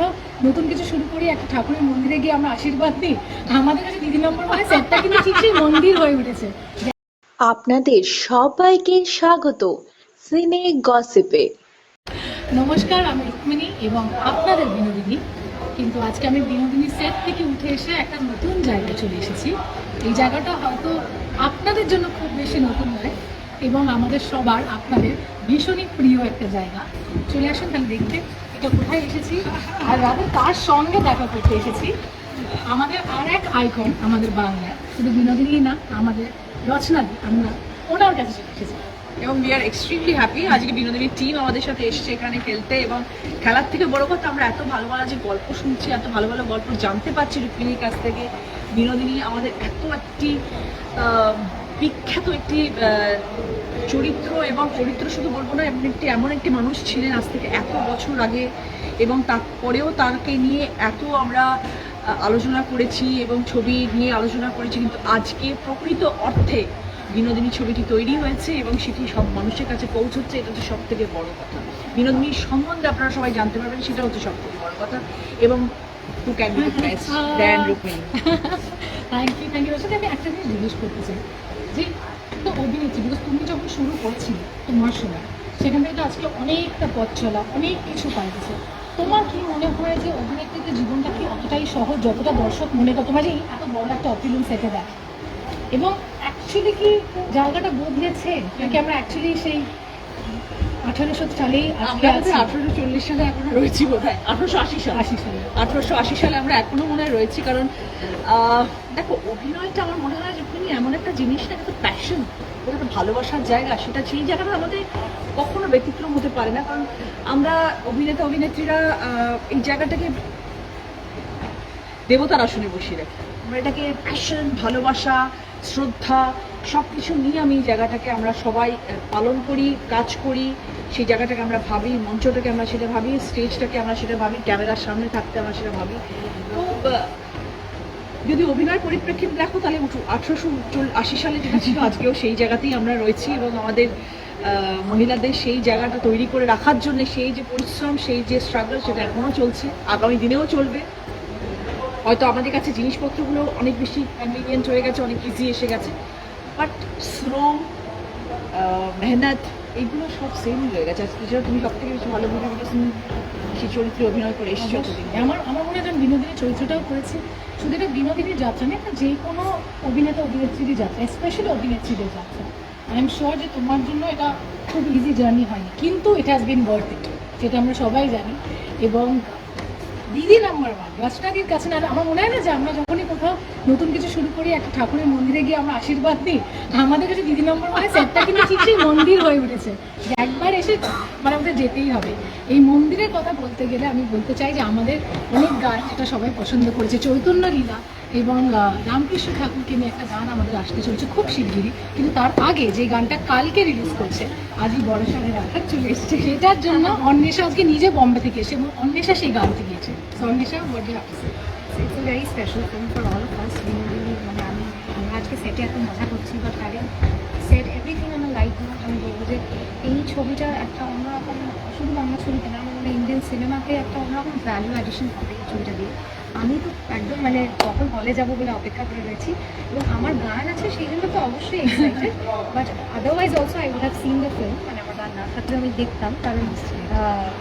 কোথাও নতুন কিছু শুরু করি একটা ঠাকুরের মন্দিরে গিয়ে আমরা আশীর্বাদ নিই। আমাদের কাছে দিদি নম্বর মানে সেটটা কিন্তু ঠিক সেই মন্দির হয়ে উঠেছে। আপনাদের সবাইকে স্বাগত সিনে গসিপে। নমস্কার আমি রুক্মিণী এবং আপনাদের বিনোদিনী। কিন্তু আজকে আমি বিনোদিনী সেট থেকে উঠে এসে একটা নতুন জায়গায় চলে এসেছি। এই জায়গাটা হয়তো আপনাদের জন্য খুব বেশি নতুন নয় এবং আমাদের সবার আপনাদের ভীষণই প্রিয় একটা জায়গা। চলে আসুন তাহলে দেখতে। এটা কোথায় এসেছি? আর রাতে কার সঙ্গে দেখা করতে এসেছি। আমাদের আর এক আইকন আমাদের বাংলায় শুধু বিনোদিনী না, আমাদের রচনাদি, আমরা ওনার কাছে এসেছি। এবং উই আর এক্সট্রিমলি হ্যাপি আজকে বিনোদিনীর টিম আমাদের সাথে এসছে এখানে খেলতে এবং খেলার থেকে বড় কথা, আমরা এত ভালো ভালো যে গল্প শুনছি, এত ভালো ভালো গল্প জানতে পারছি রুক্মিণীর কাছ থেকে। বিনোদিনী আমাদের এত একটি বিখ্যাত একটি চরিত্র এবং চরিত্র শুধু বলব না, এমন একটি এমন একটি মানুষ ছিলেন আজ থেকে এত বছর আগে এবং তারপরেও তাকে নিয়ে এত আমরা আলোচনা করেছি এবং ছবি নিয়ে আলোচনা করেছি, কিন্তু আজকে প্রকৃত অর্থে বিনোদিনী ছবিটি তৈরি হয়েছে এবং সেটি সব মানুষের কাছে পৌঁছচ্ছে, এটা হচ্ছে সব থেকে বড় কথা। বিনোদিনীর সম্বন্ধে আপনারা সবাই জানতে পারবেন, সেটা হচ্ছে সব থেকে বড় কথা। এবং to can be than thank you thank you আমি একটা জিনিস জিজ্ঞেস করতে চাই। অভিনেত্রী বিকজ তুমি যখন শুরু করছিলে তোমার সময়, সেখান থেকে তো আজকে অনেকটা পথ চলা, অনেক কিছু পাইছে তোমার কি মনে হয় যে অভিনেত্রীদের জীবনটা কি অতটাই সহজ, যতটা দর্শক মনে করে তোমার এই এত বড় একটা অপিলিয়ন সেটে দেয়? এবং অ্যাকচুয়ালি কি জায়গাটা বদলেছে? নাকি আমরা অ্যাকচুয়ালি সেই আঠারোশো সালেই আমরা আঠারোশো চল্লিশ সালে এখনও রয়েছি বোধ হয় আঠারোশো আশি সাল। আশি সালে। আঠারোশো আশি সালে আমরা এখনও মনে হয় রয়েছি কারণ দেখো অভিনয়টা আমার মনে হয় যে তুমি এমন একটা জিনিস না একটা প্যাশন ওটা একটা ভালোবাসার জায়গা সেটা সেই জায়গাটা আমাদের কখনো ব্যতিক্রম হতে পারে না। কারণ আমরা অভিনেতা অভিনেত্রীরা এই জায়গাটাকে দেবতার আসনে বসিয়ে রাখি। আমরা এটাকে প্যাশন ভালোবাসা, শ্রদ্ধা সব কিছু নিয়ে আমি এই জায়গাটাকে আমরা সবাই পালন করি, কাজ করি। সেই জায়গাটাকে আমরা ভাবি, মঞ্চটাকে আমরা সেটা ভাবি, স্টেজটাকে আমরা সেটা ভাবি, ক্যামেরার সামনে থাকতে আমরা সেটা ভাবি। তো যদি অভিনয় পরিপ্রেক্ষিতে দেখো, তাহলে আঠারোশো আশি সালে যেটা ছিল, আজকেও সেই জায়গাতেই আমরা রয়েছি এবং আমাদের মহিলাদের সেই জায়গাটা তৈরি করে রাখার জন্য সেই যে পরিশ্রম, সেই যে স্ট্রাগল সেটা এখনও চলছে। আগামী দিনেও চলবে। হয়তো আমাদের কাছে জিনিসপত্রগুলো অনেক বেশি কনভিনিয়েন্ট হয়ে গেছে অনেক ইজি এসে গেছে। বাট শ্রম মেহনত এইগুলো সব সেমই রয়ে গেছে। আজকে যেটা তুমি সব থেকে বেশি ভালো ভাবে সেই চরিত্রে অভিনয় করে এসেছ। আমার আমার মনে হয় বিনোদিনীর চরিত্রটাও করেছি। শুধু এটা বিনোদিনীর যাত্রা না এটা যে কোনো অভিনেতা অভিনেত্রীরই যাত্রা স্পেশালি অভিনেত্রীদের যাত্রা। আই এম শিওর যে তোমার জন্য এটা খুব ইজি জার্নি হয়নি। কিন্তু it has been worth it যেটা আমরা সবাই জানি। এবং দিদি নাম্বার ওয়ান রচনাদির কাছে না, আমার মনে হয় না যে আমরা যখনই কোথাও নতুন কিছু শুরু করি, একটা ঠাকুরের মন্দিরে গিয়ে আমরা আশীর্বাদ দিই আমাদের কাছে দিদি নম্বর ওয়ান সেটটা কিন্তু ঠিক সেই মন্দির হয়ে উঠেছে। একবার এসে মানে আমাদের যেতেই হবে। এই মন্দিরের কথা বলতে গেলে আমি বলতে চাই যে আমাদের অনেক গান যেটা সবাই পছন্দ করেছে, চৈতন্য লীলা এবং রামকৃষ্ণ ঠাকুরকে নিয়ে একটা গান আমাদের আসতে চলছে খুব শিগগিরই। কিন্তু তার আগে যে গানটা কালকে রিলিজ করছে, আজই বড় সালের রাখার চলে এসছে। সেটার জন্য অন্বেষা আজকে নিজে বম্বে থেকে এসে এবং অন্বেষা সেই গানটি গিয়েছে। তো Anwesha what do have to say it's a very special film for all of us Binodini মানে আমি আমরা আজকে সেটে এত মজা করছি but having set everything on light note আমি বলব যে এই ছবিটা একটা অন্যরকম শুধু বাংলা ছবিতে না আমার ইন্ডিয়ান সিনেমাতে একটা অন্যরকম ভ্যালু অ্যাডিশন হবে এই ছবিটা দিয়ে আমি তো একদম মানে কখন হলে যাব বলে অপেক্ষা করে রয়েছি। এবং আমার গান আছে, সেই জন্য তো অবশ্যই excited but otherwise also I would have seen the film মানে আমার গান না থাকলে আমি দেখতাম, কারণ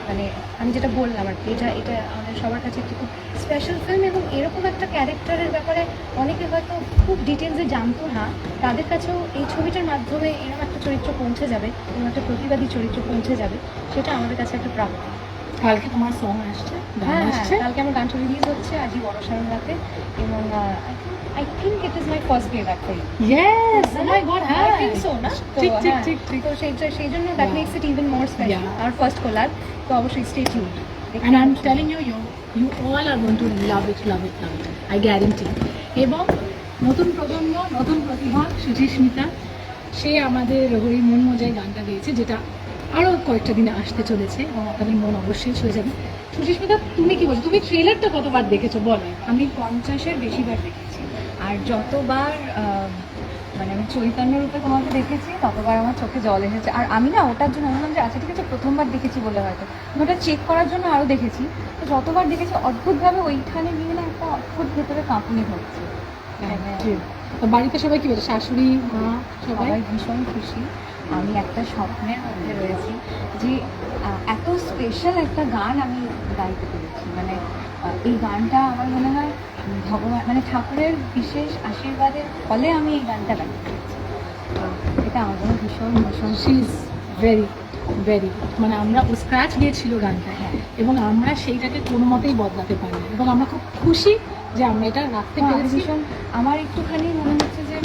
মানে আমি যেটা বললাম আর কি, এটা এটা আমাদের সবার কাছে একটি খুব স্পেশাল ফিল্ম এবং এরকম একটা ক্যারেক্টারের ব্যাপারে অনেকে হয়তো খুব ডিটেলসে জানতো না। তাদের কাছেও এই ছবিটার মাধ্যমে এরকম একটা চরিত্র পৌঁছে যাবে, এরকম একটা প্রতিবাদী চরিত্র পৌঁছে যাবে, সেটা আমাদের কাছে একটা প্রাপ্তি। কালকে তোমার সং আসছে হ্যাঁ হ্যাঁ আসছে কালকে আমার গানটা রিলিজ হচ্ছে আজই বড় রাতে এবং I think it is my first playback for yes oh my god হ্যাঁ think so, না? ঠিক ঠিক হ্যাঁ, ঠিক ঠিক তো সেই সেই জন্য that. Makes it even more special R first কোলার তো অবশ্যই stay tune And I'm telling you, you, you all are going to love it, love it, love it. I guarantee. এবং নতুন প্রজন্ম নতুন প্রতিভা সুচিস্মিতা সে আমাদের হরি মন মজায় গানটা গেয়েছে যেটা আরও কয়েকটা দিনে আসতে চলেছে। এবং আপনাদের মন অবশ্যই ছুঁয়ে যাবে। সুচিস্মিতা তুমি কি বলছো? তুমি ট্রেলারটা কতবার দেখেছ? বলো। আমি পঞ্চাশের বেশিবার দেখেছি। আর যতবার মানে আমি চৈতন্য রূপে তোমাকে দেখেছি ততবার আমার চোখে জল এসেছে। আর আমি না ওটার জন্য আমি বললাম যে আচ্ছা ঠিক আছে প্রথমবার দেখেছি বলে হয়তো। আমি ওটা চেক করার জন্য আরও দেখেছি। তো যতবার দেখেছি অদ্ভুতভাবে ওইখানে গিয়ে না একটা অদ্ভুত ভেতরে কাঁপুনি হচ্ছে। তো বাড়িতে সবাই কি বলে শাশুড়ি মা সবাই ভীষণ খুশি। আমি একটা স্বপ্নের মধ্যে রয়েছি যে এত স্পেশাল একটা গান আমি গাইতে পেরেছি। মানে এই গানটা আমার মনে হয় ভগবান মানে ঠাকুরের বিশেষ আশীর্বাদের ফলে আমি এই গানটা গাইতে পেরেছি। এটা আমার জন্য ভীষণ ভীষণ ইজ ভেরি ভেরি মানে আমরা ও স্ক্র্যাচ গিয়েছিল গানটা হ্যাঁ। এবং আমরা সেইটাকে কোনো মতেই বদলাতে পারিনি এবং আমরা খুব খুশি যে আমরা এটা রাখতে তো পেরেছি। ভীষণ। আমার একটুখানি মনে হচ্ছে যে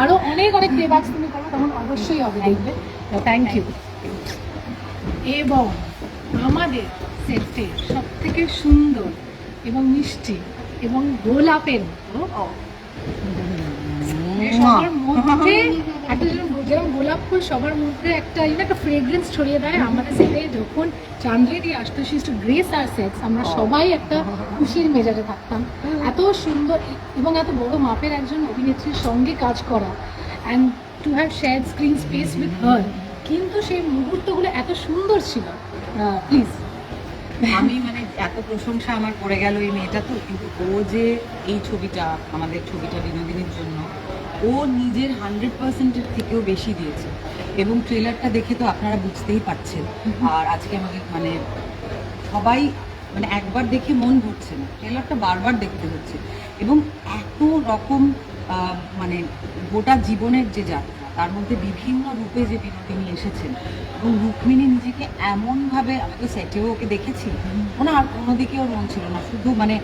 আরও অনেক অনেক প্লেব্যাকস তুমি করো, তখন অবশ্যই হবে দেখবে। থ্যাংক ইউ এবং আমাদের সেটে সব থেকে সুন্দর এবং মিষ্টি এবং গোলাপের মতো সবার মধ্যে একটা গোলাপ ফুল, সবার মধ্যে একটা একটা ফ্রেগ্রেন্স ছড়িয়ে দেয়। আমাদের সেটে যখন চান্দ্রেদি আসতো সি টু গ্রেস আর সেক্স আমরা সবাই একটা খুশির মেজাজে থাকতাম। সুন্দর এবং এত বড় মাপের একজন অভিনেত্রীর সঙ্গে কাজ করা and to have share screen space with her কিন্তু সেই মুহূর্তগুলো এত সুন্দর ছিল। প্লিজ আমি মানে এত প্রশংসা আমার পড়ে গেল এই মেয়েটা তো কিন্তু ও যে এই ছবিটা আমাদের ছবিটা বিনোদিনীর জন্য ও নিজের হান্ড্রেড পার্সেন্টের থেকেও বেশি দিয়েছে। এবং ট্রেলারটা দেখে তো আপনারা বুঝতেই পারছেন। আর আজকে আমাকে মানে সবাই মানে একবার দেখে মন ভরছে না। ট্রেলারটা বারবার দেখতে হচ্ছে। এবং এত রকম মানে গোটা জীবনের যে যাত্রা, তার মধ্যে বিভিন্ন রূপে যে বিনোদিনী এসেছেন এবং রুক্মিণী নিজেকে এমনভাবে আমি তো সেটেও ওকে দেখেছি ওনা আর কোনো দিকে ওর মন ছিল না। শুধু মানে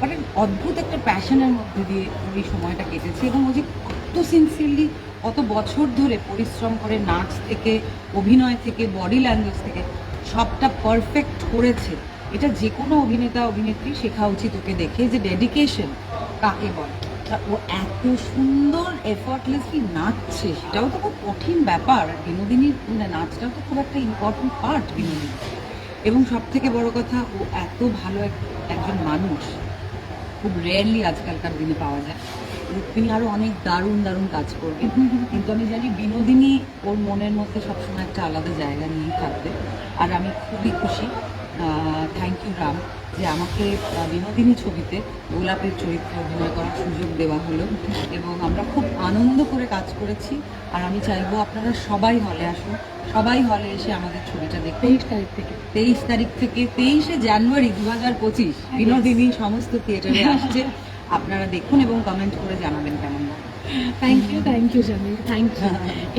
মানে অদ্ভুত একটা প্যাশনের মধ্যে দিয়ে ওর এই সময়টা কেটেছে এবং ও যে কত সিনসিয়ারলি কত বছর ধরে পরিশ্রম করে নাচ থেকে, অভিনয় থেকে বডি ল্যাঙ্গুয়েজ থেকে সবটা পারফেক্ট করেছে। এটা যে কোনো অভিনেতা, অভিনেত্রী শেখা উচিত ওকে দেখে যে ডেডিকেশন কাকে বলে। ও এত সুন্দর এফর্টলেসলি নাচছে, সেটাও তো খুব কঠিন ব্যাপার। বিনোদিনীর মানে নাচটাও তো খুব একটা ইম্পর্টেন্ট পার্ট বিনোদিনী এবং সব থেকে বড় কথা, ও এত ভালো এক- একজন মানুষ। খুব রেয়ারলি আজকালকার দিনে পাওয়া যায়। রুক্মিণী আরও অনেক দারুণ দারুণ কাজ করবে। কিন্তু আমি জানি বিনোদিনী ওর মনের মধ্যে সবসময় একটা আলাদা জায়গা নিয়ে থাকবে। আর আমি খুবই খুশি থ্যাংক ইউ রাম যে আমাকে বিনোদিনী ছবিতে গোলাপের চরিত্রে অভিনয় করার সুযোগ দেওয়া হলো। এবং আমরা খুব আনন্দ করে কাজ করেছি। আর আমি চাইব আপনারা সবাই হলে আসুন সবাই হলে এসে আমাদের ছবিটা দেখুন। তেইশ তারিখ থেকে। তেইশ তারিখ থেকে তেইশে জানুয়ারি দু হাজার পঁচিশ বিনোদিনী সমস্ত থিয়েটারে আসছে। আপনারা দেখুন এবং কমেন্ট করে জানাবেন কেমন thank you thank you Jamil thank you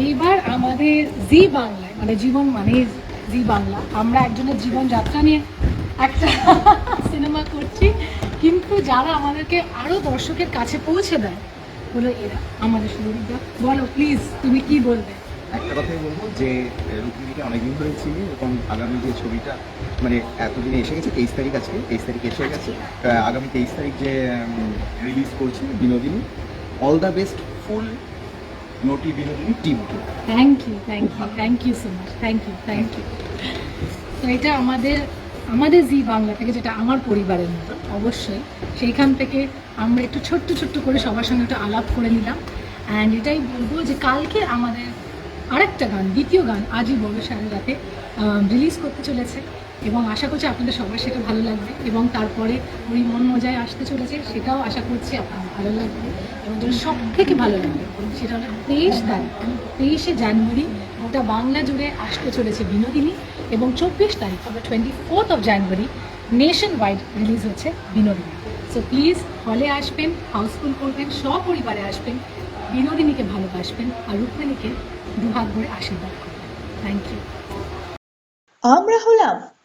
এইবার আমাদের জি বাংলায় মানে জীবন মানে জি বাংলা। আমরা একজনের জীবনযাত্রা নিয়ে একটা সিনেমা করছি কিন্তু যারা আমাদেরকে আরও দর্শকের কাছে পৌঁছে দেয় হলো এরা আমাদের সুবিধা বলো প্লিজ তুমি কি বলবে? একটা কথাই বলব যে রুক্মিণীকে অনেকদিন ধরে চিনি এবং আগামী যে ছবিটা মানে এতদিনে এসে গেছে তেইশ তারিখ আজকে তেইশ তারিখ এসে গেছে। আগামী তেইশ তারিখ যে রিলিজ করছি Binodini all the best full Noti Binodini team too thank you thank you thank you so much thank you thank you তো এটা আমাদের আমাদের জি বাংলা থেকে যেটা আমার পরিবারের মতো, অবশ্যই সেইখান থেকে আমরা একটু ছোট্ট ছোট্ট করে সবার সঙ্গে একটু আলাপ করে নিলাম। অ্যান্ড এটাই বলব যে কালকে আমাদের আরেকটা গান, দ্বিতীয় গান আজই বড় সারা রাতে রিলিজ করতে চলেছে। এবং আশা করছি আপনাদের সবার সেটা ভালো লাগবে এবং তারপরে ওই মন মজায় আসতে চলেছে, সেটাও আশা করছি আপনাদের ভালো লাগবে এবং যেটা সব থেকে ভালো লাগবে সেটা হলো তেইশ তারিখ তেইশে জানুয়ারি গোটা বাংলা জুড়ে আসতে চলেছে বিনোদিনী এবং চব্বিশ তারিখ আমরা twenty fourth of January nationwide release হচ্ছে বিনোদিনী। সো প্লিজ হলে আসবেন হাউসফুল করবেন, সপরিবারে আসবেন, বিনোদিনীকে ভালোবাসবেন আর রুক্মিণীকে দুহাত ভরে আশীর্বাদ করবেন। থ্যাংক ইউ আমরা হলাম